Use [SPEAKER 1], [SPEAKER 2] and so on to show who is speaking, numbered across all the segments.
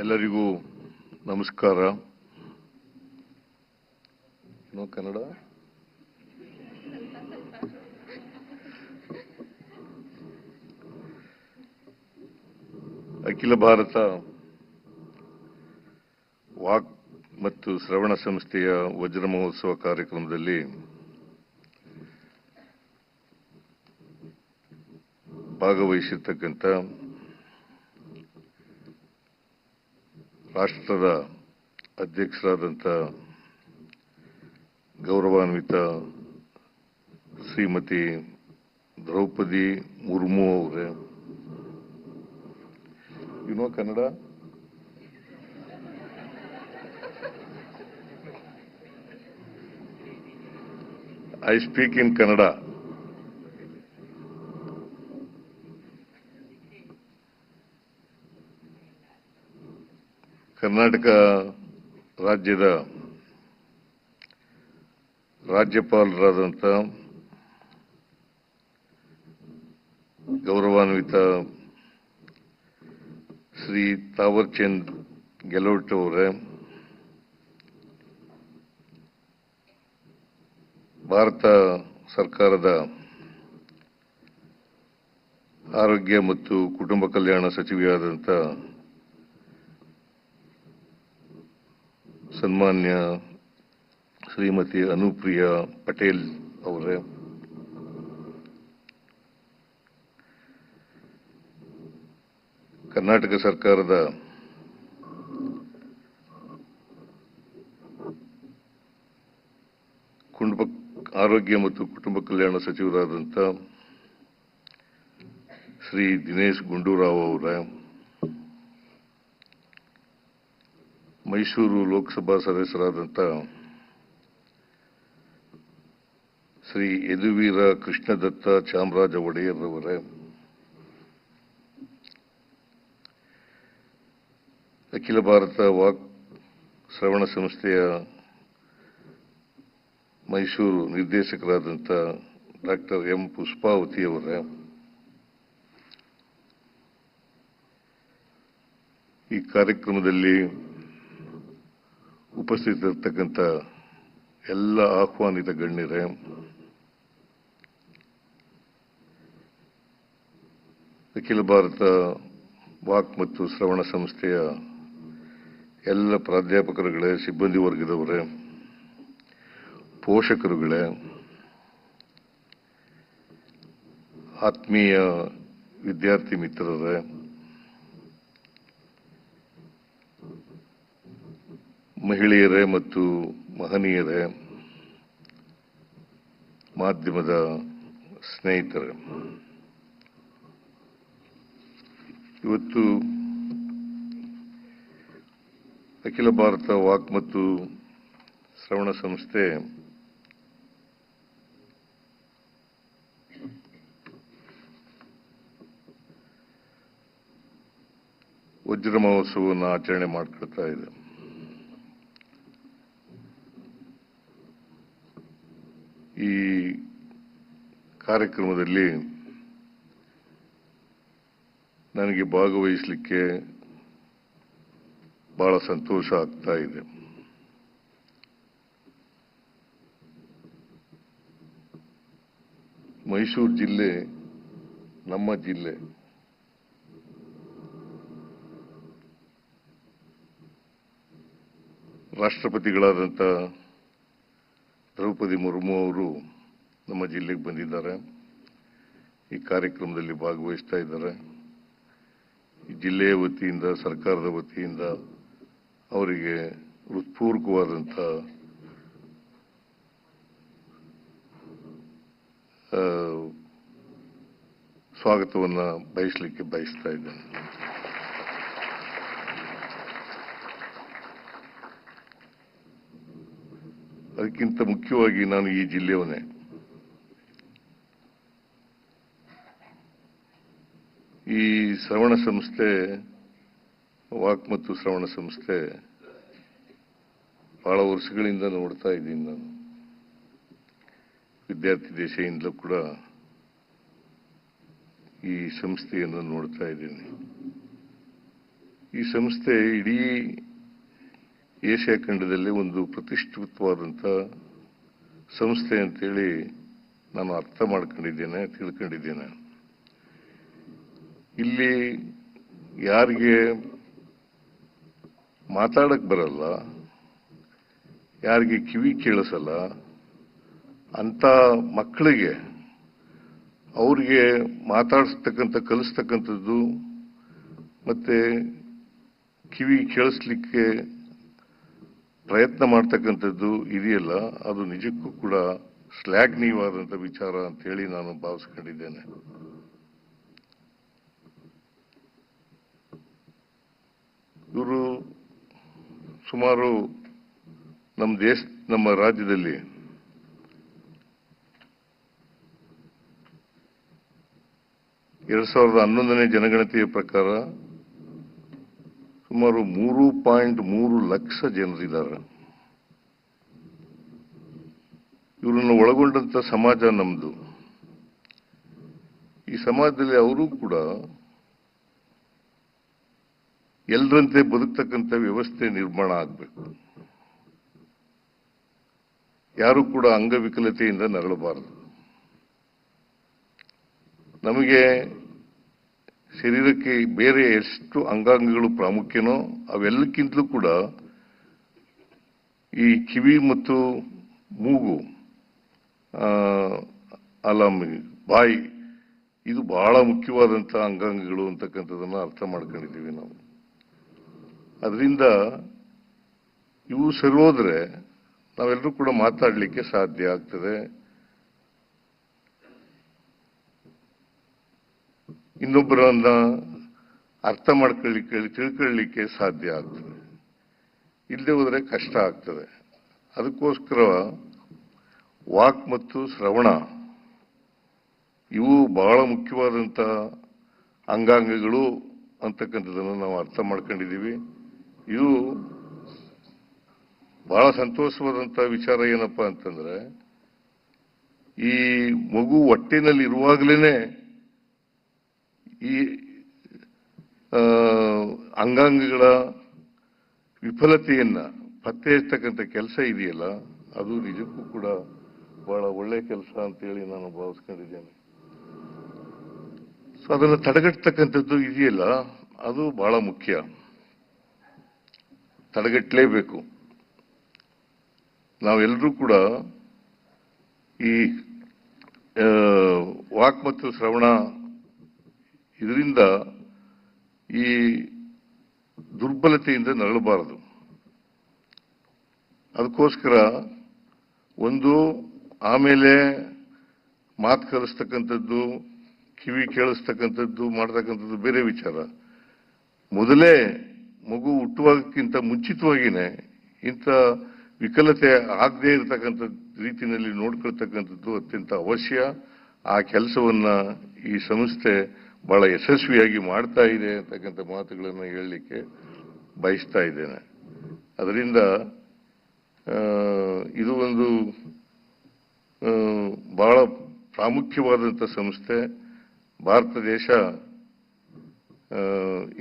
[SPEAKER 1] ಎಲ್ಲರಿಗೂ ನಮಸ್ಕಾರ. ಕನ್ನಡ? ಅಖಿಲ ಭಾರತ ವಾಕ್ ಮತ್ತು ಶ್ರವಣ ಸಂಸ್ಥೆಯ ವಜ್ರ ಮಹೋತ್ಸವ ಕಾರ್ಯಕ್ರಮದಲ್ಲಿ ಭಾಗವಹಿಸಿರ್ತಕ್ಕಂಥ ರಾಷ್ಟ್ರದ ಅಧ್ಯಕ್ಷರಾದಂಥ ಗೌರವಾನ್ವಿತ ಶ್ರೀಮತಿ ದ್ರೌಪದಿ ಮುರ್ಮು ಅವರೇ. You know Kannada I speak in Kannada Karnataka ರಾಜ್ಯದ ರಾಜ್ಯಪಾಲರಾದಂಥ ಗೌರವಾನ್ವಿತ ಶ್ರೀ ತಾವರ್ಚಂದ್ ಗೆಲೋಟ್ ಅವರೇ, ಭಾರತ ಸರ್ಕಾರದ ಆರೋಗ್ಯ ಮತ್ತು ಕುಟುಂಬ ಕಲ್ಯಾಣ ಸಚಿವೆಯಾದಂಥ ಸನ್ಮಾನ್ಯ ಶ್ರೀಮತಿ ಅನುಪ್ರಿಯಾ ಪಟೇಲ್ ಅವರೇ. ಕರ್ನಾಟಕ ಸರ್ಕಾರದ ಕುಟುಂಬ ಆರೋಗ್ಯ ಮತ್ತು ಕುಟುಂಬ ಕಲ್ಯಾಣ ಸಚಿವರಾದಂಥ ಶ್ರೀ ದಿನೇಶ್ ಗುಂಡೂರಾವ್ ಅವರ. ಮೈಸೂರು ಲೋಕಸಭಾ ಸದಸ್ಯರಾದಂಥ ಶ್ರೀ ಯದುವೀರ ಕೃಷ್ಣದತ್ತ ಚಾಮರಾಜ ಒಡೆಯರ್ ಅವರೇ ಅಖಿಲ ಭಾರತ ವಾಕ್ ಶ್ರವಣ ಸಂಸ್ಥೆಯ ಮೈಸೂರು ನಿರ್ದೇಶಕರಾದಂಥ ಡಾಕ್ಟರ್ ಎಂ ಪುಷ್ಪಾವತಿ ಅವರೇ, ಈ ಕಾರ್ಯಕ್ರಮದಲ್ಲಿ ಉಪಸ್ಥಿತರಿರ್ತಕ್ಕಂಥ ಎಲ್ಲ ಆಹ್ವಾನಿತ ಗಣ್ಯರೇ, ಅಖಿಲ ಭಾರತ ವಾಕ್ ಮತ್ತು ಶ್ರವಣ ಸಂಸ್ಥೆಯ ಎಲ್ಲ ಪ್ರಾಧ್ಯಾಪಕರುಗಳೇ, ಸಿಬ್ಬಂದಿ ವರ್ಗದವರೇ, ಪೋಷಕರುಗಳೇ, ಆತ್ಮೀಯ ವಿದ್ಯಾರ್ಥಿ ಮಿತ್ರರೇ ಮಹಿಳೆಯರೇ ಮತ್ತು ಮಹನೀಯರೇ, ಮಾಧ್ಯಮದ ಸ್ನೇಹಿತರೇ, ಇವತ್ತು ಅಖಿಲ ಭಾರತ ವಾಕ್ ಮತ್ತು ಶ್ರವಣ ಸಂಸ್ಥೆ ವಜ್ರ ಮಹೋತ್ಸವವನ್ನು ಆಚರಣೆ ಮಾಡ್ಕೊಳ್ತಾ ಇದೆ ಈ ಕಾರ್ಯಕ್ರಮದಲ್ಲಿ ನನಗೆ ಭಾಗವಹಿಸಲಿಕ್ಕೆ ಬಹಳ ಸಂತೋಷ ಆಗ್ತಾ ಇದೆ. ಮೈಸೂರು ಜಿಲ್ಲೆ, ನಮ್ಮ ಜಿಲ್ಲೆ, ರಾಷ್ಟ್ರಪತಿಗಳಾದಂಥ ದ್ರೌಪದಿ ಮುರ್ಮು ಅವರು ನಮ್ಮ ಜಿಲ್ಲೆಗೆ ಬಂದಿದ್ದಾರೆ. ಈ ಕಾರ್ಯಕ್ರಮದಲ್ಲಿ ಭಾಗವಹಿಸ್ತಾ ಇದ್ದಾರೆ ಜಿಲ್ಲೆಯ ವತಿಯಿಂದ, ಸರ್ಕಾರದ ವತಿಯಿಂದ ಅವರಿಗೆ ಹೃತ್ಪೂರ್ವಕವಾದಂಥ ಸ್ವಾಗತವನ್ನ ಬಯಸಲಿಕ್ಕೆ ಬಯಸ್ತಾ ಇದ್ದೇನೆ ಅದಕ್ಕಿಂತ ಮುಖ್ಯವಾಗಿ ನಾನು ಈ ಜಿಲ್ಲೆಯವನೇ. ಈ ಶ್ರವಣ ಸಂಸ್ಥೆ, ವಾಕ್ ಮತ್ತು ಶ್ರವಣ ಸಂಸ್ಥೆ ಬಹಳ ವರ್ಷಗಳಿಂದ ನೋಡ್ತಾ ಇದ್ದೀನಿ ನಾನು. ವಿದ್ಯಾರ್ಥಿ ದೇಶದಿಂದಲೂ ಕೂಡ ಈ ಸಂಸ್ಥೆಯನ್ನು ನೋಡ್ತಾ ಇದ್ದೀನಿ. ಈ ಸಂಸ್ಥೆ ಇಡೀ ಏಷ್ಯಾ ಖಂಡದಲ್ಲಿ ಒಂದು ಪ್ರತಿಷ್ಠಿತವಾದಂಥ ಸಂಸ್ಥೆ ಅಂತೇಳಿ ನಾನು ಅರ್ಥ ಮಾಡ್ಕೊಂಡಿದ್ದೇನೆ, ತಿಳ್ಕೊಂಡಿದ್ದೇನೆ. ಇಲ್ಲಿ ಯಾರಿಗೆ ಮಾತಾಡಕ್ ಬರಲ್ಲ, ಯಾರಿಗೆ ಕಿವಿ ಕೇಳಿಸಲ್ಲ ಅಂತ ಮಕ್ಕಳಿಗೆ ಅವ್ರಿಗೆ ಮಾತಾಡಿಸ್ತಕ್ಕಂಥ, ಕಲಿಸ್ತಕ್ಕಂಥದ್ದು ಮತ್ತೆ ಕಿವಿ ಕೇಳಿಸ್ಲಿಕ್ಕೆ ಪ್ರಯತ್ನ ಮಾಡ್ತಕ್ಕಂಥದ್ದು ಇದೆಯಲ್ಲ, ಅದು ನಿಜಕ್ಕೂ ಕೂಡ ಶ್ಲಾಘನೀಯವಾದಂಥ ವಿಚಾರ ಅಂತ ಹೇಳಿ ನಾನು ಭಾವಿಸ್ಕೊಂಡಿದ್ದೇನೆ. ಇವರು ಸುಮಾರು ನಮ್ಮ ದೇಶ, ನಮ್ಮ ರಾಜ್ಯದಲ್ಲಿ ಎರಡ್ ಸಾವಿರದ ಹನ್ನೊಂದನೇ ಜನಗಣತಿಯ ಪ್ರಕಾರ ಸುಮಾರು ಮೂರು ಪಾಯಿಂಟ್ ಮೂರು ಲಕ್ಷ ಜನರಿದ್ದಾರೆ ಇವರನ್ನು ಒಳಗೊಂಡಂತ ಸಮಾಜ ನಮ್ದು. ಈ ಸಮಾಜದಲ್ಲಿ ಅವರು ಕೂಡ ಎಲ್ಲರಂತೆ ಬದುಕ್ತಕ್ಕಂಥ ವ್ಯವಸ್ಥೆ ನಿರ್ಮಾಣ ಆಗಬೇಕು. ಯಾರು ಕೂಡ ಅಂಗವಿಕಲತೆಯಿಂದ ನರಳಬಾರದು. ನಮಗೆ ಶರೀರಕ್ಕೆ ಬೇರೆ ಎಷ್ಟು ಅಂಗಾಂಗಗಳು ಪ್ರಾಮುಖ್ಯನೋ ಅವೆಲ್ಲಕ್ಕಿಂತಲೂ ಕೂಡ ಈ ಕಿವಿ ಮತ್ತು ಮೂಗು ಅಲ್ಲ ಬಾಯಿ, ಇದು ಬಹಳ ಮುಖ್ಯವಾದಂಥ ಅಂಗಾಂಗಗಳು ಅಂತಕ್ಕಂಥದ್ದನ್ನು ಅರ್ಥ ಮಾಡ್ಕೊಂಡಿದ್ದೀವಿ ನಾವು. ಅದರಿಂದ ಇವು ಸರೋದ್ರೆ ನಾವೆಲ್ಲರೂ ಕೂಡ ಮಾತಾಡಲಿಕ್ಕೆ ಸಾಧ್ಯ ಆಗ್ತದೆ. ಇನ್ನೊಬ್ಬರನ್ನ ಅರ್ಥ ಮಾಡ್ಕೊಳ್ಳಿಕ್ಕೆ ತಿಳ್ಕೊಳ್ಳಿಕ್ಕೆ ಸಾಧ್ಯ ಆಗ್ತದೆ. ಇಲ್ಲದೆ ಹೋದರೆ ಕಷ್ಟ ಆಗ್ತದೆ. ಅದಕ್ಕೋಸ್ಕರ ವಾಕ್ ಮತ್ತು ಶ್ರವಣ ಇವು ಬಹಳ ಮುಖ್ಯವಾದಂಥ ಅಂಗಾಂಗಗಳು ಅಂತಕ್ಕಂಥದ್ದನ್ನು ನಾವು ಅರ್ಥ ಮಾಡ್ಕೊಂಡಿದ್ದೀವಿ. ಇದು ಬಹಳ ಸಂತೋಷವಾದಂಥ ವಿಚಾರ ಏನಪ್ಪ ಅಂತಂದ್ರೆ, ಈ ಮಗು ಹೊಟ್ಟೆನಲ್ಲಿ ಇರುವಾಗಲೇ ಈ ಅಂಗಾಂಗಗಳ ವಿಫಲತೆಯನ್ನ ಪತ್ತೆ ಹಚ್ಚತಕ್ಕಂಥ ಕೆಲಸ ಇದೆಯಲ್ಲ, ಅದು ನಿಜಕ್ಕೂ ಕೂಡ ಬಹಳ ಒಳ್ಳೆ ಕೆಲಸ ಅಂತೇಳಿ ನಾನು ಭಾವಿಸ್ಕೊಂಡಿದ್ದೇನೆ. ಸೊ ಅದನ್ನು ತಡೆಗಟ್ಟತಕ್ಕಂಥದ್ದು ಇದೆಯಲ್ಲ, ಅದು ಬಹಳ ಮುಖ್ಯ. ತಡೆಗಟ್ಟಲೇಬೇಕು. ನಾವೆಲ್ಲರೂ ಕೂಡ ಈ ವಾಕ್ ಮತ್ತು ಶ್ರವಣ ಇದರಿಂದ ಈ ದುರ್ಬಲತೆಯಿಂದ ನರಳಬಾರದು. ಅದಕ್ಕೋಸ್ಕರ ಒಂದು ಆಮೇಲೆ ಮಾತು ಕಲಿಸ್ತಕ್ಕಂಥದ್ದು, ಕಿವಿ ಕೇಳಿಸ್ತಕ್ಕಂಥದ್ದು, ಮಾಡ್ತಕ್ಕಂಥದ್ದು ಬೇರೆ ವಿಚಾರ. ಮೊದಲೇ ಮಗು ಹುಟ್ಟುವಾಗಕ್ಕಿಂತ ಮುಂಚಿತವಾಗಿನೇ ಇಂಥ ವಿಕಲತೆ ಆಗದೇ ಇರತಕ್ಕಂಥ ರೀತಿಯಲ್ಲಿ ನೋಡ್ಕೊಳ್ತಕ್ಕಂಥದ್ದು ಅತ್ಯಂತ ಅವಶ್ಯ. ಆ ಕೆಲಸವನ್ನ ಈ ಸಂಸ್ಥೆ ಬಹಳ ಯಶಸ್ವಿಯಾಗಿ ಮಾಡ್ತಾ ಇದೆ ಅಂತಕ್ಕಂಥ ಮಾತುಗಳನ್ನು ಹೇಳಲಿಕ್ಕೆ ಬಯಸ್ತಾ ಇದ್ದೇನೆ. ಅದರಿಂದ ಇದು ಒಂದು ಬಹಳ ಪ್ರಾಮುಖ್ಯವಾದಂಥ ಸಂಸ್ಥೆ. ಭಾರತ ದೇಶ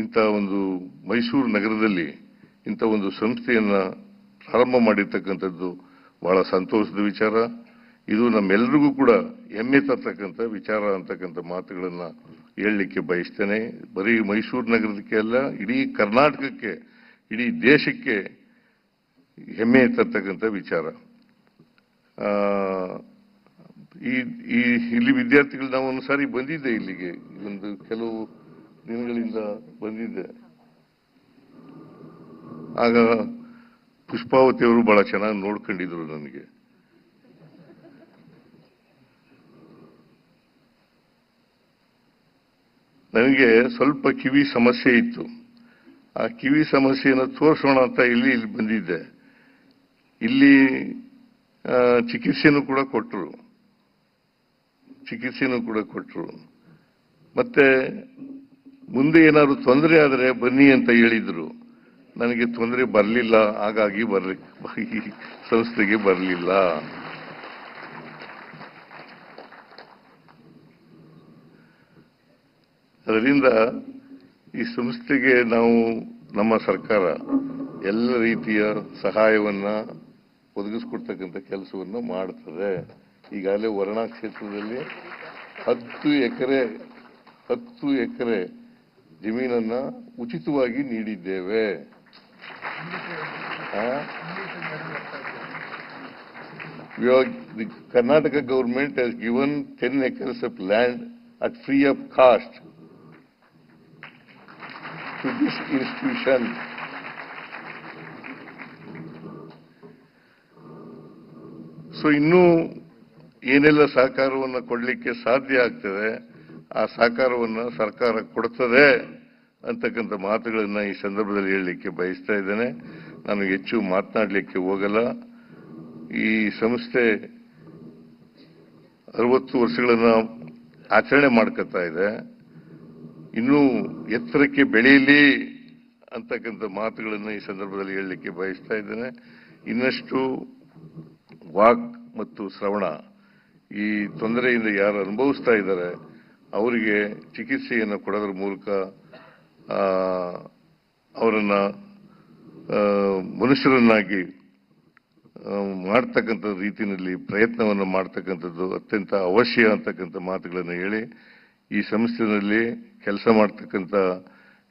[SPEAKER 1] ಇಂಥ ಒಂದು ಮೈಸೂರು ನಗರದಲ್ಲಿ ಇಂಥ ಒಂದು ಸಂಸ್ಥೆಯನ್ನು ಪ್ರಾರಂಭ ಮಾಡಿರ್ತಕ್ಕಂಥದ್ದು ಬಹಳ ಸಂತೋಷದ ವಿಚಾರ. ಇದು ನಮ್ಮೆಲ್ಲರಿಗೂ ಕೂಡ ಹೆಮ್ಮೆ ತರ್ತಕ್ಕಂಥ ವಿಚಾರ ಅಂತಕ್ಕಂಥ ಮಾತುಗಳನ್ನು ಹೇಳಲಿಕ್ಕೆ ಬಯಸ್ತೇನೆ. ಬರೀ ಮೈಸೂರು ನಗರದಕ್ಕೆ ಅಲ್ಲ, ಇಡೀ ಕರ್ನಾಟಕಕ್ಕೆ, ಇಡೀ ದೇಶಕ್ಕೆ ಹೆಮ್ಮೆ ತರ್ತಕ್ಕಂಥ ವಿಚಾರ. ಈ ಇಲ್ಲಿ ವಿದ್ಯಾರ್ಥಿಗಳು ನಾವು ಒಂದು ಸಾರಿ ಬಂದಿದ್ದೆ ಇಲ್ಲಿಗೆ. ಒಂದು ಕೆಲವು ದಿನಗಳಿಂದ ಬಂದಿದ್ದೆ ಆಗ ಪುಷ್ಪಾವತಿ ಅವರು ಬಹಳ ಚೆನ್ನಾಗಿ ನೋಡ್ಕೊಂಡಿದ್ರು ನನಗೆ. ನನಗೆ ಸ್ವಲ್ಪ ಕಿವಿ ಸಮಸ್ಯೆ ಇತ್ತು. ಆ ಕಿವಿ ಸಮಸ್ಯೆಯನ್ನು ತೋರಿಸೋಣ ಅಂತ ಇಲ್ಲಿ ಇಲ್ಲಿ ಬಂದಿದ್ದೆ. ಇಲ್ಲಿ ಚಿಕಿತ್ಸೆನೂ ಕೂಡ ಕೊಟ್ಟರು ಚಿಕಿತ್ಸೆನೂ ಕೂಡ ಕೊಟ್ಟರು ಮತ್ತೆ ಮುಂದೆ ಏನಾದ್ರು ತೊಂದರೆ ಆದರೆ ಬನ್ನಿ ಅಂತ ಹೇಳಿದ್ರು. ನನಗೆ ತೊಂದರೆ ಬರಲಿಲ್ಲ, ಹಾಗಾಗಿ ಬರ್ಲಿ ಈ ಸಂಸ್ಥೆಗೆ ಬರಲಿಲ್ಲ. ಅದರಿಂದ ಈ ಸಂಸ್ಥೆಗೆ ನಾವು, ನಮ್ಮ ಸರ್ಕಾರ ಎಲ್ಲ ರೀತಿಯ ಸಹಾಯವನ್ನ ಒದಗಿಸ್ಕೊಡ್ತಕ್ಕಂಥ ಕೆಲಸವನ್ನು ಮಾಡ್ತದೆ. ಈಗಾಗಲೇ ವರ್ಣಾ ಕ್ಷೇತ್ರದಲ್ಲಿ ಹತ್ತು ಎಕರೆ ಹತ್ತು ಎಕರೆ ಜಮೀನನ್ನು ಉಚಿತವಾಗಿ ನೀಡಿದ್ದೇವೆ. The Karnataka government has given ten acres of land at free of cost to this institution so ಇನ್ನೂ ಏನೆಲ್ಲ ಸಹಕಾರವನ್ನು ಕೊಡಲಿಕ್ಕೆ ಸಾಧ್ಯ ಆಗ್ತದೆ? ಆ ಸಹಕಾರವನ್ನು ಸರ್ಕಾರ ಕೊಡ್ತದೆ ಅಂತಕ್ಕಂಥ ಮಾತುಗಳನ್ನು ಈ ಸಂದರ್ಭದಲ್ಲಿ ಹೇಳಲಿಕ್ಕೆ ಬಯಸ್ತಾ ಇದ್ದೇನೆ. ನಾನು ಹೆಚ್ಚು ಮಾತನಾಡಲಿಕ್ಕೆ ಹೋಗಲ್ಲ. ಈ ಸಂಸ್ಥೆ ಅರವತ್ತು ವರ್ಷಗಳನ್ನು ಆಚರಣೆ ಮಾಡ್ಕೊತಾ ಇದೆ. ಇನ್ನೂ ಎತ್ತರಕ್ಕೆ ಬೆಳೆಯಲಿ ಅಂತಕ್ಕಂಥ ಮಾತುಗಳನ್ನು ಈ ಸಂದರ್ಭದಲ್ಲಿ ಹೇಳಲಿಕ್ಕೆ ಬಯಸ್ತಾ ಇದ್ದೇನೆ. ಇನ್ನಷ್ಟು ವಾಕ್ ಮತ್ತು ಶ್ರವಣ ಈ ತೊಂದರೆಯಿಂದ ಯಾರು ಅನುಭವಿಸ್ತಾ ಇದ್ದಾರೆ ಅವರಿಗೆ ಚಿಕಿತ್ಸೆಯನ್ನು ಕೊಡೋದ್ರ ಮೂಲಕ ಅವರನ್ನ ಮನುಷ್ಯರನ್ನಾಗಿ ಮಾಡ್ತಕ್ಕಂಥ ರೀತಿಯಲ್ಲಿ ಪ್ರಯತ್ನವನ್ನು ಮಾಡ್ತಕ್ಕಂಥದ್ದು ಅತ್ಯಂತ ಅವಶ್ಯ ಅಂತಕ್ಕಂಥ ಮಾತುಗಳನ್ನು ಹೇಳಿ, ಈ ಸಂಸ್ಥೆಯಲ್ಲಿ ಕೆಲಸ ಮಾಡ್ತಕ್ಕಂಥ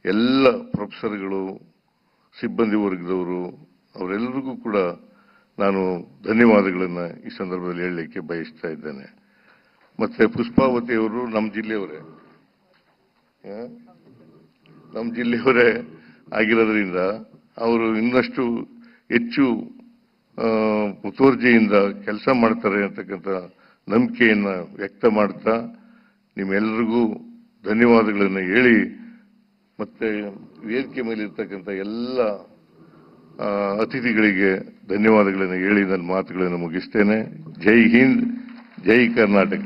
[SPEAKER 1] ಎಲ್ಲ ಪ್ರೊಫೆಸರ್ಗಳು, ಸಿಬ್ಬಂದಿ ವರ್ಗದವರು ಅವರೆಲ್ಲರಿಗೂ ಕೂಡ ನಾನು ಧನ್ಯವಾದಗಳನ್ನು ಈ ಸಂದರ್ಭದಲ್ಲಿ ಹೇಳಲಿಕ್ಕೆ ಬಯಸ್ತಾ ಇದ್ದೇನೆ. ಮತ್ತೆ ಪುಷ್ಪಾವತಿ ಅವರು ನಮ್ಮ ಜಿಲ್ಲೆಯವರೇ? ನಮ್ಮ ಜಿಲ್ಲೆಯವರೇ ಆಗಿರೋದ್ರಿಂದ ಅವರು ಇನ್ನಷ್ಟು ಹೆಚ್ಚು ಪುತೋರ್ಜಿಯಿಂದ ಕೆಲಸ ಮಾಡ್ತಾರೆ ಅಂತಕ್ಕಂಥ ನಂಬಿಕೆಯನ್ನು ವ್ಯಕ್ತ ಮಾಡ್ತಾ ನಿಮ್ಮೆಲ್ಲರಿಗೂ ಧನ್ಯವಾದಗಳನ್ನು ಹೇಳಿ, ಮತ್ತೆ ವೇದಿಕೆ ಮೇಲೆ ಇರ್ತಕ್ಕಂಥ ಎಲ್ಲ ಅತಿಥಿಗಳಿಗೆ ಧನ್ಯವಾದಗಳನ್ನು ಹೇಳಿ ನನ್ನ ಮಾತುಗಳನ್ನು ಮುಗಿಸ್ತೇನೆ. ಜೈ ಹಿಂದ್, ಜೈ ಕರ್ನಾಟಕ.